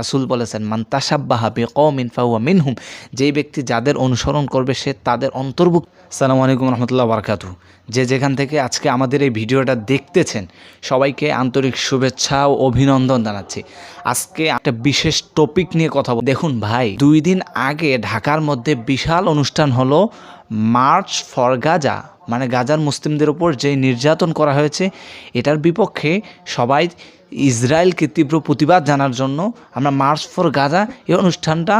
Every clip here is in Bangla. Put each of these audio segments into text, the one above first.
রাসুল বলেছেন, মান তাসাব্বাহা বে কমিন ফাহুয়া মিনহুম যেই ব্যক্তি যাদের অনুসরণ করবে, সে তাদের অন্তর্ভুক্ত। সালামু আলাইকুম রহমতুল্লাহ বারকাতু যে যেখান থেকে আজকে আমাদের এই ভিডিওটা দেখতেছেন, সবাইকে আন্তরিক শুভেচ্ছা ও অভিনন্দন জানাচ্ছি। আজকে একটা বিশেষ টপিক নিয়ে কথা দেখুন ভাই, দুই দিন আগে ঢাকার মধ্যে বিশাল অনুষ্ঠান হলো মার্চ ফর গাজা। মানে গাজার মুসলিমদের ওপর যে নির্যাতন করা হয়েছে, এটার বিপক্ষে সবাই ইসরায়েলকে তীব্র প্রতিবাদ জানার জন্য আমরা মার্চ ফর গাজা এই অনুষ্ঠানটা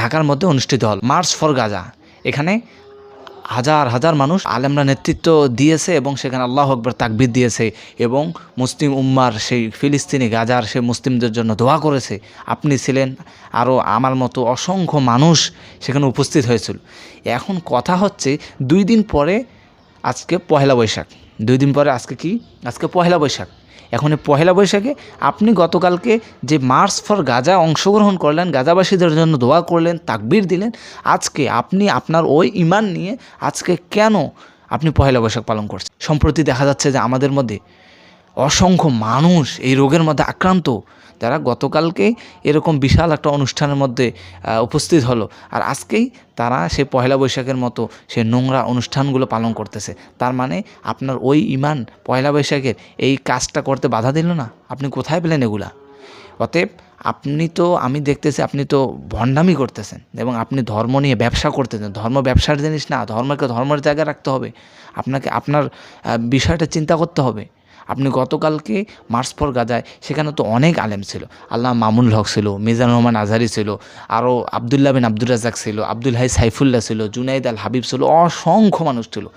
ঢাকার মধ্যে অনুষ্ঠিত হল। মার্চ ফর গাজা এখানে হাজার হাজার মানুষ আলেমরা নেতৃত্ব দিয়েছে এবং সেখানে আল্লাহ আকবর তাকবির দিয়েছে এবং মুসলিম উম্মার সেই ফিলিস্তিনি গাজার সে মুসলিমদের জন্য দোয়া করেছে। আপনি ছিলেন আরও আমার মতো অসংখ্য মানুষ সেখানে উপস্থিত হয়েছিল। এখন কথা হচ্ছে দুই দিন পরে আজকে পহেলা বৈশাখ। দুই দিন পরে আজকে কি? আজকে পহেলা বৈশাখ। এখন এই পহেলা বৈশাখে আপনি গতকালকে যে মার্চ ফর গাজা অংশগ্রহণ করলেন, গাজাবাসীদের জন্য দোয়া করলেন, তাকবির দিলেন, আজকে আপনি আপনার ওই ইমান নিয়ে আজকে কেন আপনি পহেলা বৈশাখ পালন করছেন? সম্প্রতি দেখা যাচ্ছে যে আমাদের মধ্যে অসংখ্য মানুষ এই রোগের মধ্যে আক্রান্ত। যারা গতকালকে এরকম বিশাল একটা অনুষ্ঠানের মধ্যে উপস্থিত হলো। আর আজকেই তারা সে পয়লা বৈশাখের মতো সে নোংরা অনুষ্ঠানগুলো পালন করতেছে। তার মানে আপনার ওই ইমান পয়লা বৈশাখের এই কাজটা করতে বাধা দিল না? আপনি কোথায় পেলেন এগুলা? অতএব আপনি তো, আমি দেখতেছি আপনি তো ভণ্ডামি করতেছেন এবং আপনি ধর্ম নিয়ে ব্যবসা করতেছেন। ধর্ম ব্যবসার জিনিস না, ধর্মকে ধর্মের জায়গায় রাখতে হবে। আপনাকে, আপনার বিষয়টা চিন্তা করতে হবে। আপনি গতকালকে মার্চ গাজায়, সেখানে তো অনেক আলেম ছিল। আল্লাহ মামুন হক ছিল, মিজানুর রহমান আজহারি ছিল আরও আবদুল্লাহ বিন আব্দুর রাজাক ছিল, আব্দুল হাই সাইফুল্লাহ ছিল, জুনাইদ আল হাবিব ছিল, অসংখ্য মানুষ ছিল।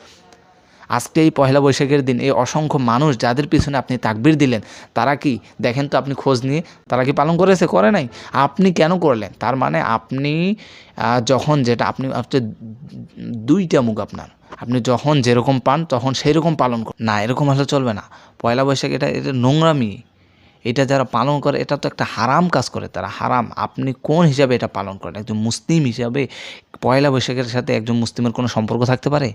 আজকে এই পয়লা বৈশাখের দিন এই অসংখ্য মানুষ যাদের পিছনে আপনি তাকবির দিলেন, তারা কি দেখেন তো আপনি খোঁজ নিয়ে, তারা কি পালন করেছে, করে নাই? আপনি কেন করলেন? তার মানে আপনি যখন যেটা, আপনি আপনি দুইটা মুখ আপনার। আপনি যখন যেরকম পান, তখন সেই রকম পালন করেন। না, এরকম হলে চলবে না। পয়লা বৈশাখ এটা এটা নোংরামি। এটা যারা পালন করে, এটা তো একটা হারাম কাজ করে তারা। হারাম। আপনি কোন হিসাবে এটা পালন করেন? একজন মুসলিম হিসাবে পয়লা বৈশাখের সাথে একজন মুসলিমের কোনো সম্পর্ক থাকতে পারে?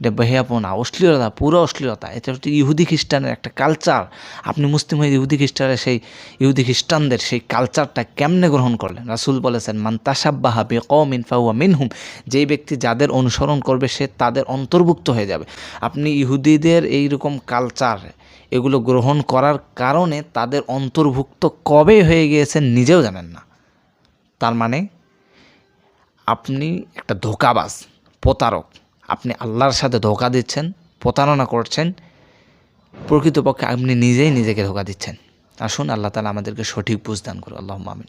এটা বেহাপনা অশ্লীলতা, পুরো অশ্লীলতা। এটা হচ্ছে ইহুদি খ্রিস্টানের একটা কালচার আপনি মুসলিম হয়ে ইহুদি খ্রিস্টানের সেই ইহুদি খ্রিস্টানদের সেই কালচারটা কেমনে গ্রহণ করলেন? রাসুল বলেছেন, মান তাসাব্বাহা বে কমিন ফাহুয়া মিনহুম যেই ব্যক্তি যাদের অনুসরণ করবে, সে তাদের অন্তর্ভুক্ত হয়ে যাবে। আপনি ইহুদিদের এইরকম কালচার এগুলো গ্রহণ করার কারণে তাদের অন্তর্ভুক্ত কবে হয়ে গিয়েছেন নিজেও জানেন না। তার মানে আপনি একটা ধোকাবাজ, প্রতারক। আপনি আল্লাহর সাথে ধোকা দিচ্ছেন, প্রতারণা করছেন, প্রকৃতপক্ষে আপনি নিজেই নিজেকে ধোকা দিচ্ছেন। আসুন আল্লাহ তালা আমাদেরকে সঠিক বুঝদান করুন আল্লাহ মামিন